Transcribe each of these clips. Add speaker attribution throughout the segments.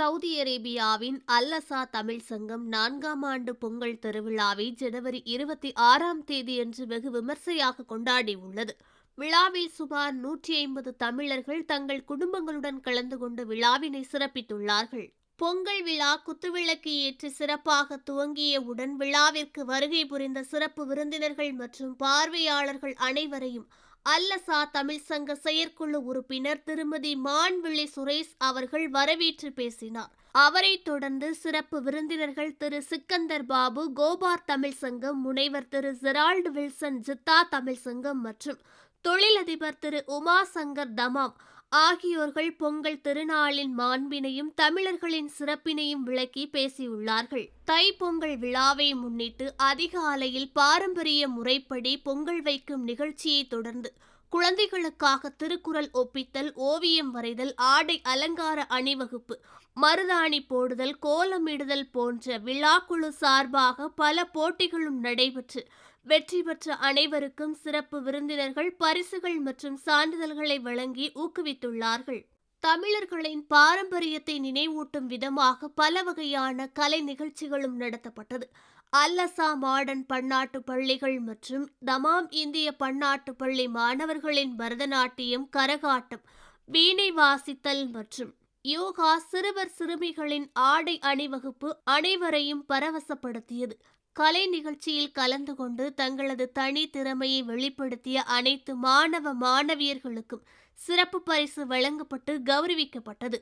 Speaker 1: Saudi அரேபியாவின் அல்லசா தமிழ் சங்கம் நான்காம் ஆண்டு பொங்கல் திருவிழாவை ஜனவரி இருபத்தி ஆறாம் தேதியன்று வெகு விமர்சையாக கொண்டாடியுள்ளது விழாவில் சுமார் நூற்றி ஐம்பது தமிழர்கள் தங்கள் குடும்பங்களுடன் கலந்து கொண்டு விழாவினை சிறப்பித்துள்ளார்கள். பொங்கல் விழா குத்துவிளக்கு ஏற்றி சிறப்பாக துவங்கியவுடன் விழாவிற்கு வருகை புரிந்த சிறப்பு விருந்தினர்கள் மற்றும் பார்வையாளர்கள் அனைவரையும் அல்லசா தமிழ் சங்க செயற்குழு உறுப்பினர் திருமதி மான்விழி சுரேஷ் அவர்கள் வரவேற்று பேசினார். அவரைத் தொடர்ந்து சிறப்பு விருந்தினர்கள் திரு சிக்கந்தர் பாபு கோபார் தமிழ் சங்கம் முனைவர் Thiru Gerald Wilson Jeddah Tamil Sangam மற்றும் தொழிலதிபர் திரு உமா சங்கர் தமாம் ஆகியோர்கள் பொங்கல் திருநாளின் மாண்பினையும் தமிழர்களின் சிறப்பினையும் விளக்கி பேசியுள்ளார்கள். தை பொங்கல் விழாவை முன்னிட்டு அதிகாலையில் பாரம்பரிய முறைப்படி பொங்கல் வைக்கும் நிகழ்ச்சியை தொடர்ந்து குழந்தைகளுக்காக திருக்குறள் ஒப்பித்தல் ஓவியம் வரைதல் ஆடை அலங்கார அணிவகுப்பு மருதாணி போடுதல் கோலமிடுதல் போன்ற விழாக்குழு சார்பாக பல போட்டிகளும் நடைபெற்று வெற்றி பெற்ற அனைவருக்கும் சிறப்பு விருந்தினர்கள் பரிசுகள் மற்றும் சான்றிதழ்களை வழங்கி ஊக்குவித்துள்ளார்கள். தமிழர்களின் பாரம்பரியத்தை நினைவூட்டும் விதமாக பல வகையான கலை நிகழ்ச்சிகளும் நடத்தப்பட்டது. அல்லசா மாடர்ன் பன்னாட்டு பள்ளிகள் மற்றும் தமாம் இந்திய பன்னாட்டு பள்ளி மாணவர்களின் பரதநாட்டியம் கரகாட்டம் வீணை வாசித்தல் மற்றும் யோகா சிறுவர் சிறுமிகளின் ஆடை அணிவகுப்பு அனைவரையும் பரவசப்படுத்தியது. கலை நிகழ்ச்சியில் கலந்து கொண்டு தங்களது தனி திறமையை வெளிப்படுத்திய அனைத்து மாணவ மாணவியர்களுக்கும் சிறப்பு பரிசு வழங்கப்பட்டு கௌரவிக்கப்பட்டது.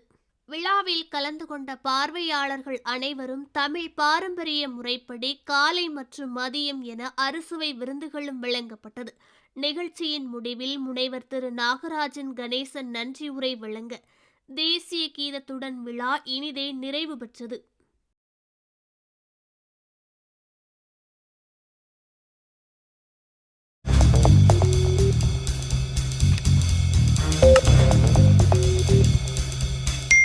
Speaker 1: விழாவில் கலந்து கொண்ட பார்வையாளர்கள் அனைவரும் தமிழ் பாரம்பரிய முறைப்படி காலை மற்றும் மதியம் என அறுசுவை விருந்துகளும் வழங்கப்பட்டது. நிகழ்ச்சியின் முடிவில் முனைவர் திரு. நாகராஜன் கணேசன் நன்றி உரை வழங்க தேசிய கீதத்துடன் விழா இனிதே நிறைவு பெற்றது.